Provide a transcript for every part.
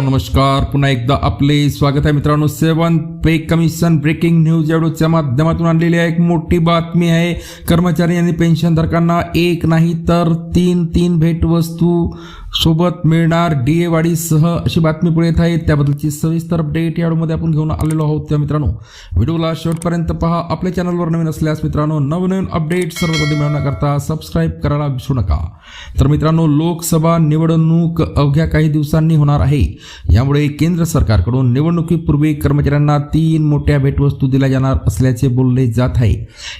नमस्कार. पुन्हा एकदा आपले स्वागत आहे मित्रांनो. Seven pay commission breaking news एवढूच्या माध्यमातून आणलेली आहे. एक मोठी बातमी आहे. कर्मचारी आणि पेन्शनधारकांना एक नाही तर तीन तीन भेटवस्तू सोबत मिळणार डी ए वाढीसह अशी बातमी पुढे येत आहे. त्याबद्दलची सविस्तर अपडेट या व्हिडिओमध्ये आपण घेऊन आलेलो आहोत. त्या मित्रांनो व्हिडिओला शेवटपर्यंत पहा. आपल्या चॅनलवर नवीन असल्यास मित्रांनो नवनवीन अपडेट सर्वप्रथम मिळवण्याकरता सबस्क्राईब करायला विसरू नका. तर मित्रांनो लोकसभा निवडणूक अवघ्या काही दिवसांनी होणार आहे. यामुळे केंद्र सरकारकडून निवडणुकीपूर्वी कर्मचाऱ्यांना तीन मोठ्या भेटवस्तू दिल्या जाणार असल्याचे बोलले जात आहे.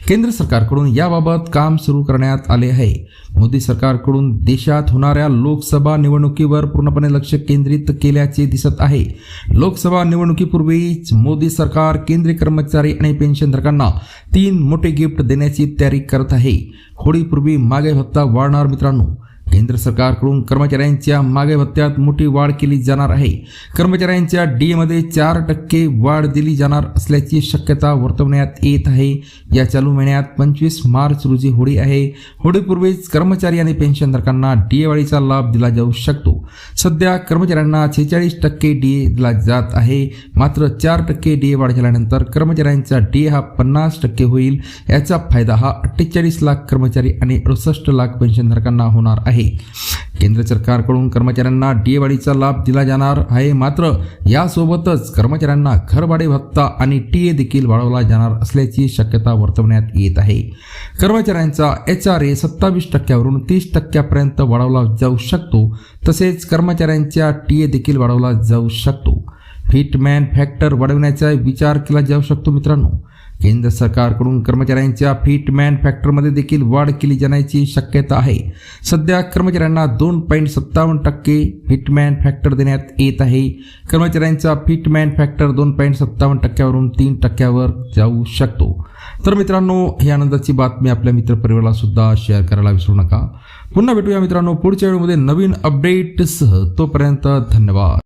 केंद्र सरकारकडून याबाबत काम सुरू करण्यात आले आहे. मोदी सरकारकडून देशात होणाऱ्या लोकसभा निवडणुकीवर पूर्णपणे लक्ष केंद्रित केल्याचे दिसत आहे. लोकसभा निवडणुकीपूर्वीच मोदी सरकार केंद्रीय कर्मचारी आणि पेन्शनधारकांना तीन मोठे गिफ्ट देण्याची तयारी करत आहे. होळीपूर्वी मागे भत्ता वाढणार मित्रांनो केंद्र सरकारकडून कर्मचाऱ्यांच्या मागे भत्त्यात मोठी वाढ केली जाणार आहे. कर्मचाऱ्यांच्या डीमध्ये चार टक्के वाढ दिली जाणार असल्याची शक्यता वर्तवण्यात येत आहे. या चालू महिन्यात पंचवीस मार्च रोजी होळी आहे. होळीपूर्वीच कर्मचारी आणि पेन्शनधारकांना डी वाढीचा लाभ दिला जाऊ शकतो. सध्या कर्मचाऱ्यांना छेचाळीस टक्के डी दिला जात आहे. मात्र चार टक्के डी वाढ झाल्यानंतर कर्मचाऱ्यांचा डी हा पन्नास टक्के होईल. याचा फायदा हा अठ्ठेचाळीस लाख कर्मचारी आणि अडुसष्ट लाख पेन्शनधारकांना होणार आहे. केंद्र सरकारकडून कर्मचाऱ्यांना डी वाढीचा लाभ दिला जाणार आहे. मात्र यासोबतच कर्मचाऱ्यांना घरभाडे भत्ता आणि टी ए देखील वाढवला जाणार असल्याची शक्यता वर्तवण्यात येत आहे. कर्मचाऱ्यांचा एच आर ए सत्तावीस टक्क्यावरून तीस टक्क्यापर्यंत वाढवला जाऊ शकतो. तसेच कर्मचाऱ्यांच्या टी ए देखील वाढवला जाऊ शकतो. फिटमॅन फॅक्टर वाढवण्याचा विचार केला जाऊ शकतो मित्रांनो. केंद्र सरकारकडून कर्मचाऱ्यांच्या फिटमॅन फॅक्टरमध्ये देखील वाढ केली जाण्याची शक्यता आहे. सध्या कर्मचाऱ्यांना दोन पॉईंट सत्तावन्न टक्के फिटमॅन फॅक्टर देण्यात येत आहे. कर्मचाऱ्यांचा फिटमॅन फॅक्टर दोन पॉईंट सत्तावन्न टक्क्यावरून तीन टक्क्यावर जाऊ शकतो. तर मित्रांनो ही आनंदाची बातमी आपल्या मित्रपरिवाराला सुद्धा शेअर करायला विसरू नका. पुन्हा भेटूया मित्रांनो पुढच्या वेळेमध्ये नवीन अपडेटसह तोपर्यंत धन्यवाद.